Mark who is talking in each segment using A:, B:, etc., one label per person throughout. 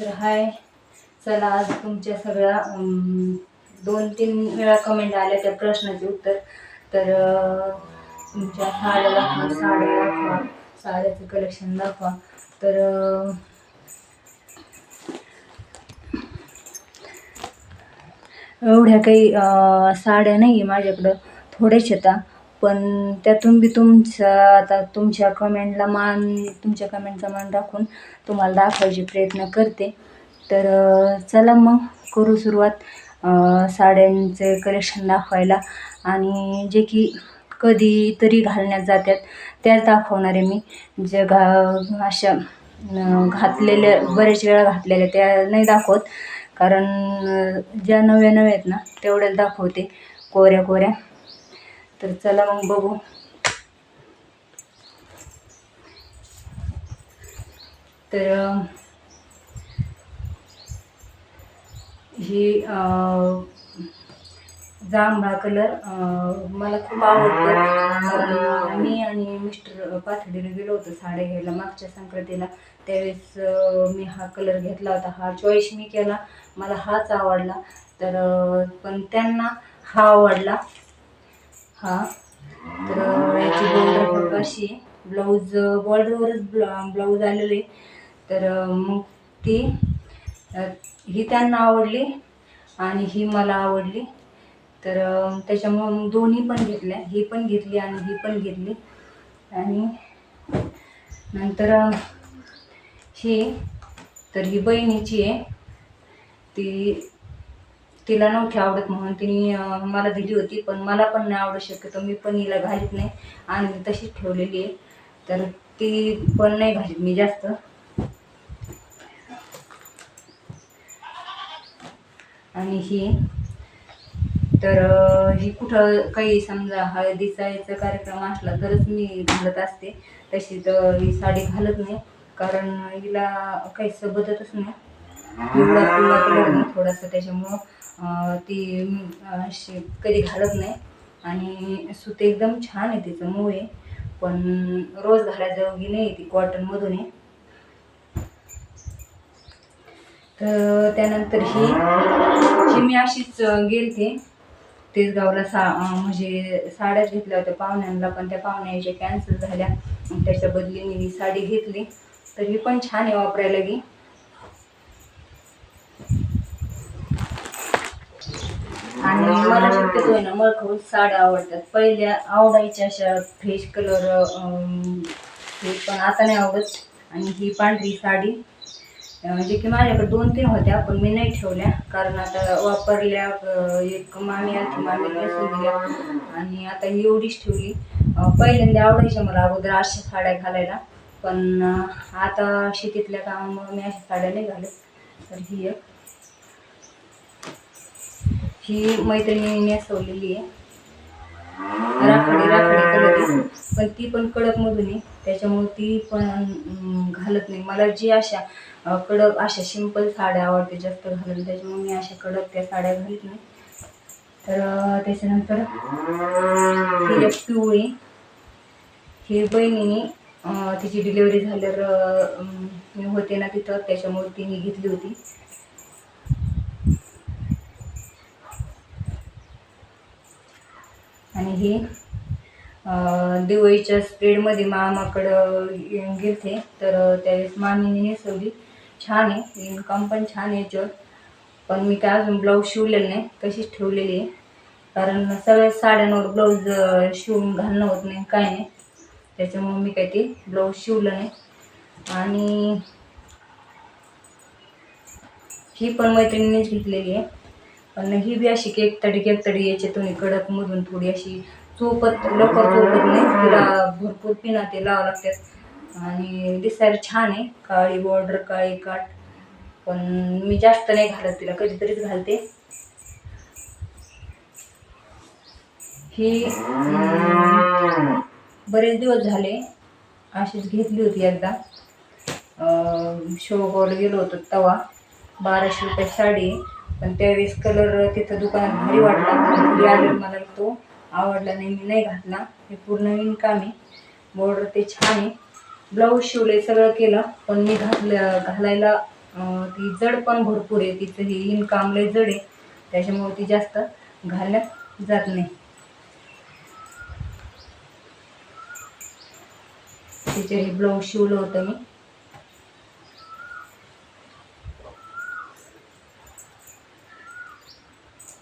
A: तर हाय. चला आज तुमच्या सगळ्या दोन तीन वेळा कमेंट आल्या त्या प्रश्नाचे उत्तर. तर तुमच्या साड्या दाखवा साड्या दाखवा साड्याचं कलेक्शन दाखवा. तर एवढ्या काही साड्या नाही आहे माझ्याकडं. थोड्याच येतात पण त्यातून बी तुमचा आता तुमच्या कमेंटला मान तुमच्या कमेंटचा मान राखून तुम्हाला दाखवायचे प्रयत्न करते. तर चला मग करू सुरुवात. साड्यांचे कलेक्शन दाखवायला. आणि जे की कधीतरी घालण्यात जातात त्याच दाखवणार आहे मी. जे घा अशा घातलेल्या बरेच वेळा घातलेल्या त्या नाही दाखवत. कारण ज्या नव्या नव्या आहेत ना तेवढ्याच दाखवते. कोऱ्या कोऱ्या. तर चला मग बघू. तर ही जांभळा कलर मला खूप आवडतो. मी आणि मिस्टर पाथडीने गेलो होतो साड्या घ्यायला मागच्या संक्रांतीला. त्यावेळेस मी हा कलर घेतला होता. हा चॉईस मी केला. मला हाच आवडला. तर पण त्यांना हा आवडला. हा. तर याची बॉर्डर फक्त अशी आहे ब्लाऊज बॉर्डरवरच ब्लाऊज आलेलं आहे. तर मग ती ही त्यांना आवडली आणि ही मला आवडली. तर त्याच्यामुळं मग दोन्ही पण घेतल्या. ही पण घेतली आणि ही पण घेतली. आणि नंतर ही तर ही बहिणीची आहे. ती तिला नव्हती आवडत म्हणून तिने मला दिली होती पण मला पण नाही आवडत शक्यतो. मी पण हिला घालीत नाही. आणि तशीच ठेवलेली आहे. तर ती पण नाही घालीत मी जास्त. आणि ही तर ही कुठं काही समजा हळदीचा याचा कार्यक्रम असला तरच मी घालत असते. तशी तर ही साडी घालत नाही. कारण हिला काही सबतच नाही थोडासा त्याच्यामुळं. ती मी अशी कधी घालत नाही. आणि सूत एकदम छान आहे तिचं मऊ आहे पण रोज घालायजोगी नाही ती कॉटनमधून आहे. तर त्यानंतर ही ही मी अशीच गेलते तेच गावला सा म्हणजे साड्याच घेतल्या होत्या पाहुण्यांना पण त्या पाहुण्याच्या कॅन्सल झाल्या. त्याच्या बदली मी साडी घेतली. तर ही पण छान आहे वापरायला गी आणि मला शक्यतो आहे ना मळखवून साड्या आवडतात. पहिल्या आवडायच्या अशा फ्रेश कलर हे पण आता नाही आवडत. आणि ही पांढरी साडी म्हणजे जे की माझ्याकडे दोन तीन होत्या पण मी नाही ठेवल्या. कारण आता वापरल्या एक मामी आली मामी नेसून दिल्या आणि आता ही एवढीच ठेवली. पहिल्यांदा आवडायच्या मला अगोदर अशा साड्या घालायला. पण आता शेतीतल्या कामामुळे मी अशा साड्या नाही घालत. तर ही एक. ही मैत्रिणी नेसवलेली आहे. राखाडी राखाडी कलर पण ती पण कडक मधून आहे. त्याच्यामुळे ती पण घालत नाही. मला जी अशा कडक अशा सिंपल साड्या आवडते जास्त घालून त्याच्यामुळे मी अशा कडक त्या साड्या घालत नाही. तर त्याच्यानंतर ही एक पिवळी ही बहिणीने तिची डिलिव्हरी झाल्यावर मी होते ना तिथं त्याच्यामुळे तिने घेतली होती. आणि ही दिवाळीच्या स्प्रेडमध्ये मामाकडं गेलते. तर त्यावेळेस मामीने नेसवली. छान आहे. इन्कम पण छान आहे याच्यावर. पण मी काय अजून ब्लाऊज शिवलेलं नाही. तशीच ठेवलेली आहे. कारण सगळ्या साड्यांवर ब्लाऊज शिवून घालणं होत नाही. काय नाही. त्याच्यामुळे मी काय ते ब्लाऊज शिवलं नाही. आणि ही पण मैत्रिणीनेच घेतलेली आहे. पण ही बी अशी केक तडी केक तडी याच्यातून कडक मधून थोडी अशी चोपत लवकर चोपत नाही. तिला भरपूर पिना ते लावा लागतात. आणि दिसायला छान आहे. काळी बॉर्डर काळी काठ. पण मी जास्त नाही घालत तिला कधीतरीच घालते. ही बरेच दिवस झाले अशीच घेतली होती एकदा. शोगावला गेलो होतो तवा. बाराशे रुपये साडी. आहे. पण त्यावेळेस कलर तिथं दुकानात भारी वाटला. घरी आल्यावर मला तो आवडला नाही मी नाही घातला. हे पूर्ण नवीन काम आहे. बॉर्डर ते छान आहे. ब्लाऊज शिवले सगळं केलं. पण मी घातलं घालायला ती जड पण भरपूर आहे. तिचं हे इनकाम लय जड आहे. त्याच्यामुळे ती जास्त घालण्यात जात नाही. तिचे हे ब्लाऊज शिवलं होतं मी.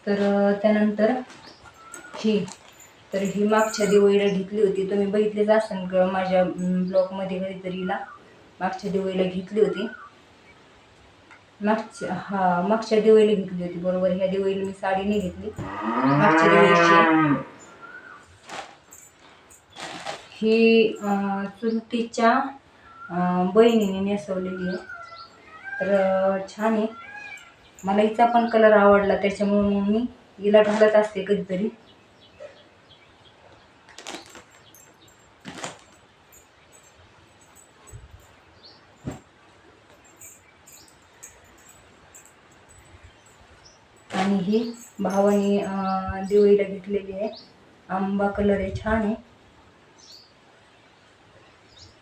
A: तर त्यानंतर ही तर ही मागच्या दिवाळीला घेतली होती. तुम्ही बघितलीच असाल ग माझ्या ब्लॉगमध्ये कधीतरीला मागच्या दिवाळीला घेतली होती. मागच्या हा मागच्या दिवाळीला घेतली होती बरोबर. ह्या दिवाळीला मी साडी नाही घेतली. मागच्या दिवाळीची ही चुलतीच्या बहिणीने नेसवलेली आहे. तर छान आहे. मला हिचा पण कलर आवडला त्याच्यामुळे मग मी हिला घालत असते कधीतरी. आणि ही भावानी दिवाळीला घेतलेली आहे. आंबा कलर आहे छान आहे.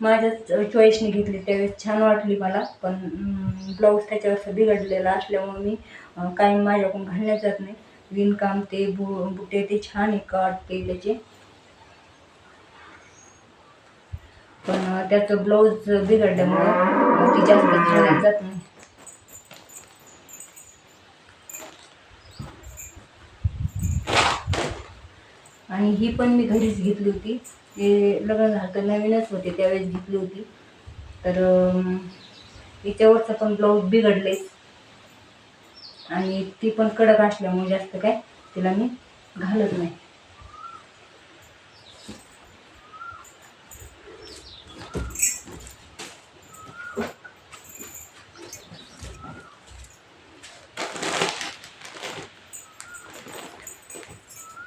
A: माझ्याच चॉईसने घेतली. त्यावेळेस छान वाटली मला. पण ब्लाऊज त्याच्यावर बिघडलेला असल्यामुळे मी काही माझ्याकडून घालण्यात जात नाही. विणकाम ते बु बुटे ते छान आहे काट ते. त्याचे पण त्याचं ब्लाऊज बिघडल्यामुळं ती जास्त घालण्यात जात नाही. आणि ही पण मी घरीच घेतली होती. ते लग्न झालं तर नवीनच होते त्यावेळेस घेतली होती. तर अं, पण ब्लाऊज बिघडले. आणि ती पण कडक असल्यामुळे जास्त काय तिला मी घालत नाही.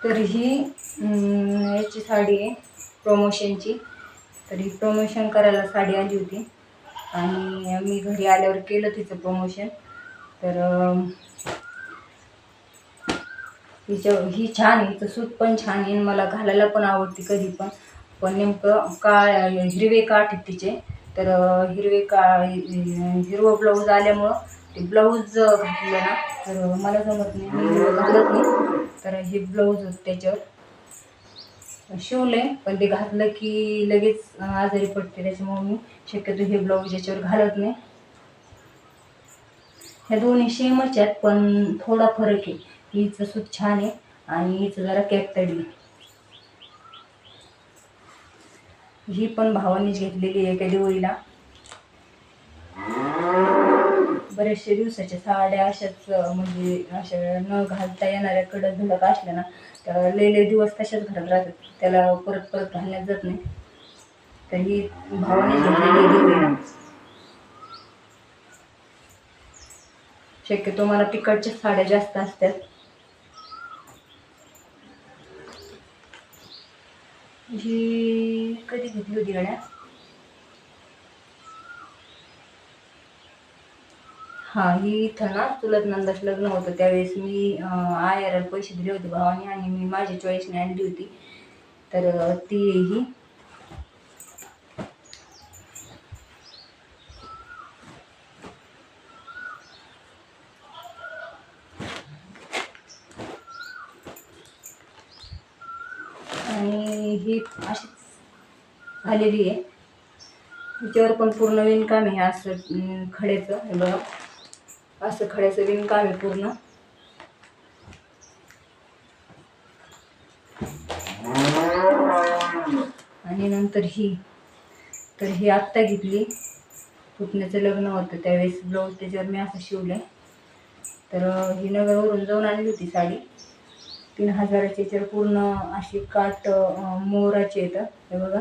A: तर ही याची साडी आहे. प्रमोशनची तरी प्रमोशन करायला साडी आली होती. आणि मी घरी आल्यावर केलं तिचं प्रमोशन तर हिच्या ही छान आहे. हिचं सूत पण छान आहे. आणि मला घालायला पण आवडते कधी पण. पण नेमकं काळ हिरवे काठ आहेत तिचे. तर हिरवे का हिरवं ब्लाऊज आल्यामुळं ते ब्लाऊज घातलं ना तर मला जमत नाही. मी हिरवं घालत नाही. तर हे ब्लाऊज त्याच्यावर शिवले पण ते घातलं की लगेच आजारी पडते. त्याच्यामुळे मी शक्यतो हे ब्लाऊज याच्यावर घालत नाही. ह्या दोन्ही सेमच आहेत पण थोडा फरक आहे. हिचं सूत छान आहे आणि हिचं जरा कॅपतडी ही पण भावानीच घेतलेली आहे त्या दिवाळीला. बरेचशे दिवसाच्या साड्या अशाच म्हणजे अशा न घालता येणाऱ्या कडक धडक असल्या ना तर लय लय दिवस तशाच घरात राहतात. त्याला परत परत घालण्यात जात नाही. तर ही भावाने शक्यतो मला तिकडच्या साड्या जास्त असतात. ही कधी घेतली होती गाड्या? हा ही इथं ना चुलत नंदाच लग्न होतं. त्यावेळेस मी आयर पैसे दिले होते भावाने आणि मी माझी चॉईसने आणली होती. तर ती ही. आणि ही अशीच झालेली आहे. तिच्यावर पण पूर्ण विणकाम आहे असं खड्याचं हे बघा. असं खड्याचं विणकाम आहे पूर्ण. आणि नंतर ही तर ही आत्ता घेतली. पुतण्याचं लग्न होतं त्यावेळेस ब्लाऊज त्याच्यावर मी असं शिवलं तर ही नगरवरून जाऊन आणली होती साडी. तीन हजाराची याच्यावर पूर्ण अशी काट मोराची येतं हे बघा.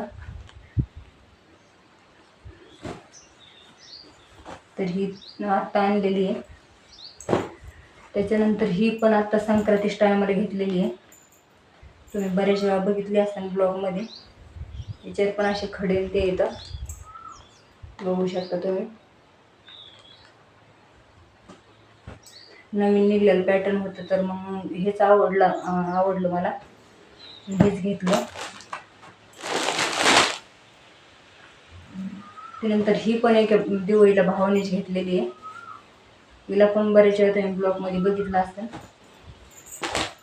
A: तर ही आत्ता आणलेली आहे. त्याच्यानंतर ही पण आत्ता संक्रांतीच टायमाला घेतलेली आहे. तुम्ही बऱ्याच वेळा बघितली असाल ब्लॉगमध्ये याच्यात पण असे खडे ते येतं. बघू शकता तुम्ही. नवीन निघलेलं पॅटर्न होतं तर मग हेच आवडलं आवडलं मला. हेच घेतलं. त्यानंतर ही पण एक दिवाळीला भावानेच घेतलेली आहे. हिला पण बरेच वेळा तुम्ही ब्लॉगमध्ये बघितलं असतं.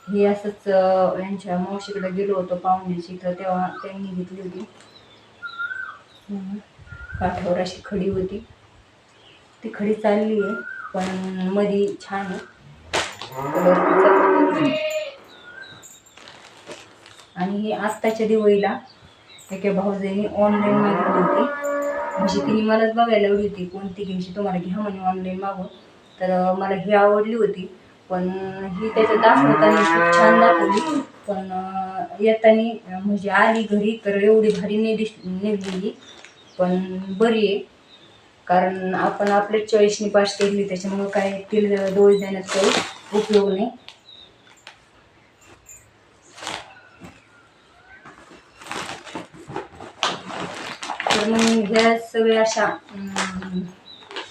A: ही असंच यांच्या मावशीकडे गेलो होतो पाहुण्याची तर तेव्हा त्यांनी घेतली होती. काठावर अशी खडी होती. ती खडी चालली आहे पण मधी छान आहे. आणि ही आत्ताच्या दिवाळीला एका भाऊजीने ऑनलाईन मागितली होती. म्हणजे तिने मलाच बघायला हवी होती कोणती घ्यायची तुम्हाला घ्या म्हणे ऑनलाईन मागून. तर मला ही आवडली होती. पण ही त्याच्यात दाखवताना खूप छान दाखवली. पण येताना म्हणजे आली घरी तर एवढी भारी नाही दिस निघलेली. पण बरी आहे. कारण आपण आपल्या चॉईसनी पास केली त्याच्यामुळं काय तिला दोष देण्यात काही उपयोग नाही तर मग ह्या सगळ्या अशा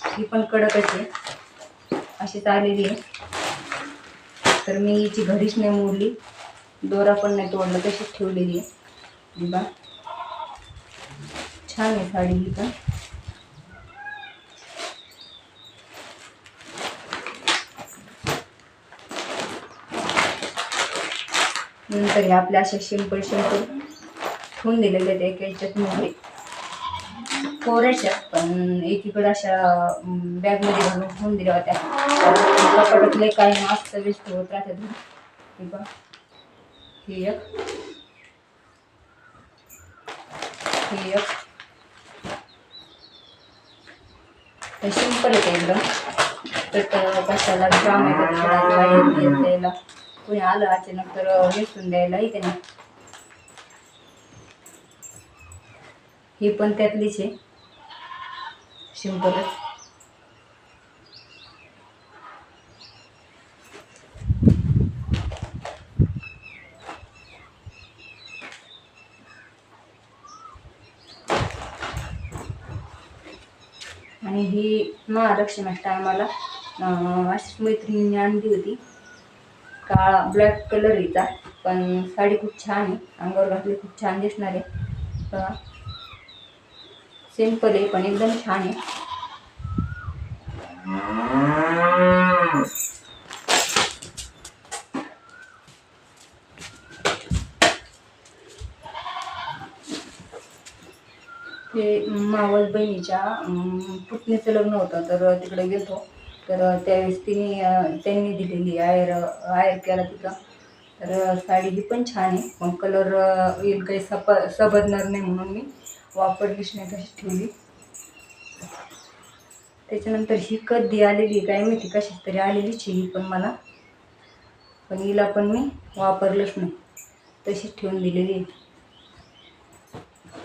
A: ही पण कडकच आहे. अशीच आलेली आहे. तर मी हिची घडीच नाही मोडली. दोरा पण नाही तोडला तशीच ठेवलेली आहे. बा छान आहे साडी ही पण. नंतर हे आपल्या अशा शिंपल शिंपल ठेवून दिलेले आहेत एका याच्यात मोठे कोऱ्याच्या पण एकीकडे अशा बॅगमध्ये घालून ठेवून दिल्या होत्या. कपाटातले काही मस्त व्यस्त होत राहतात ना. हे ही एक. ही एक. हे सिंपल येते एकदम. तर कशाला ड्राम बाहेर द्यायला. कोणी आलं अचानक तर नेसून द्यायला येते ना. ही पण त्यातलीच आहे. सिंपलच आणि ही महालक्ष्मीच्या आम्हाला अशीच मैत्रिणींनी आणली होती. काळा ब्लॅक कलर हिचा पण साडी खूप छान आहे. अंगावर घातली खूप छान दिसणार आहे. सिंपल सिंपल आहे पण एकदम छान आहे. ते मावस बहिणीच्या पुतणीचं लग्न होतं तर तिकडे गेलो तर त्यावेळेस तिने त्यांनी दिलेली आयर आयर केला तिथं. तर साडी ही पण छान आहे. पण कलर येईल काही सप सबदणार नाही म्हणून मी. वापरलीच नाही तशीच ठेवली. त्याच्यानंतर ही कधी आलेली काय माहिती कशीच तरी आलेलीच आहे ही पण मला. पण हिला पण मी वापरलंच नाही. तशीच ठेवून दिलेली आहे.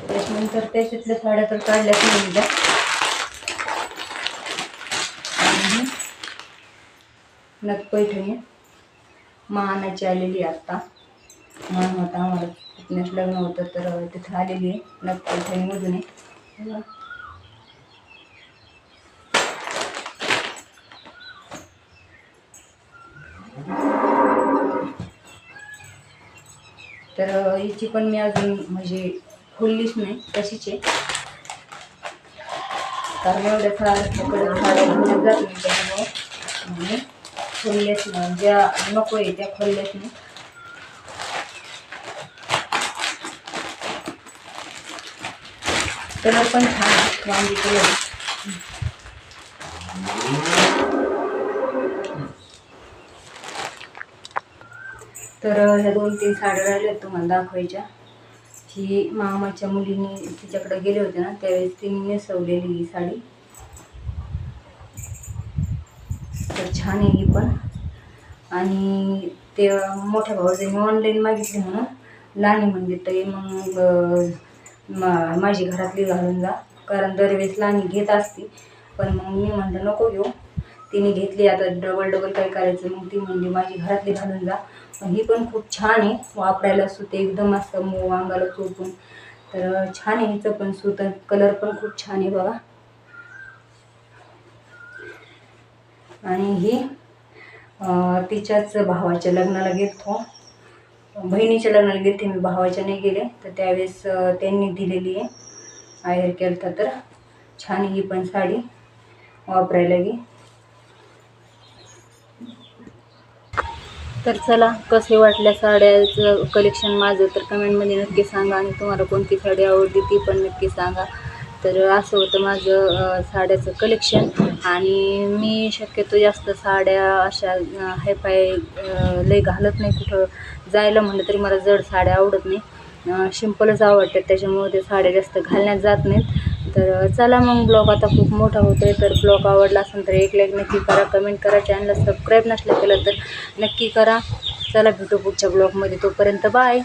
A: त्याच्यानंतर त्याच्यातल्या साड्या तर काढल्याच नाही त्या. नग पैठणी. मानाची आलेली आत्ता मान होता आम्हाला. तिथनंच लग्न होतं तर तिथं आलेली आहे. नक्की मोजून आहे तर हिची पण मी अजून म्हणजे खोललीच नाही तशीच आहे. कारण एवढ्या फळाकडे म्हणजे जात नाही त्याच्यामुळं. म्हणजे खोलल्याच नाही. ज्या नको आहे त्या खोलल्याच नाही. कलर पण छान वांगी कलर. तर ह्या दोन तीन साड्या राहिल्या तुम्हाला दाखवायच्या. ही मामाच्या मुलीने तिच्याकडे गेले होते ना त्यावेळेस तिने नेसवलेली ही साडी. तर छान आहे ही पण. आणि ते मोठ्या भावाने ऑनलाईन मागितली म्हणून लाणी म्हणजे तरी मग मा- माझी घरातली घालून जा. कारण दरवेळेस आणि घेत असते. पण मग मी म्हणलं नको घेऊ. तिने घेतली. आता डबल डबल काय करायचं? मग ती म्हणली माझी घरातली घालून जा. पण ही पण खूप छान आहे. वापरायला सुते एकदम असं मऊ अंगाला चोपून. तर छान आहे हिचं पण सुत कलर पण खूप छान आहे बघा. आणि ही तिच्याच भावाच्या लग्नाला घेतो बहिणीच्या लग्नाला गेलते मी भावाच्या नाही गेले. तर त्यावेळेस त्यांनी दिलेली आहे. आयर केलता तर छान ही पण साडी. वापरायला गे तर चला कसे वाटल्या साड्याचं कलेक्शन माझं तर कमेंटमध्ये नक्की सांगा आणि तुम्हाला कोणती साडी आवडली ती पण नक्की सांगा. तर असं होतं माझं साड्याचं कलेक्शन आणि मी शक्यतो जास्त साड्या अशा हायफाय लय घालत नाही कुठं. जायला म्हणलं तरी मला जड साड्या आवडत नाही सिम्पलच आवडतात त्याच्यामुळे ते साड्या जास्त घालण्यात जात नाहीत. तर चला मग ब्लॉग आता खूप मोठा होतो आहे तर ब्लॉग आवडला असेल तर एक लाईक नक्की करा कमेंट करा. चॅनलला सबस्क्राईब नसलं केलं तर नक्की करा. चला भेटू पुढच्या ब्लॉगमध्ये. तोपर्यंत बाय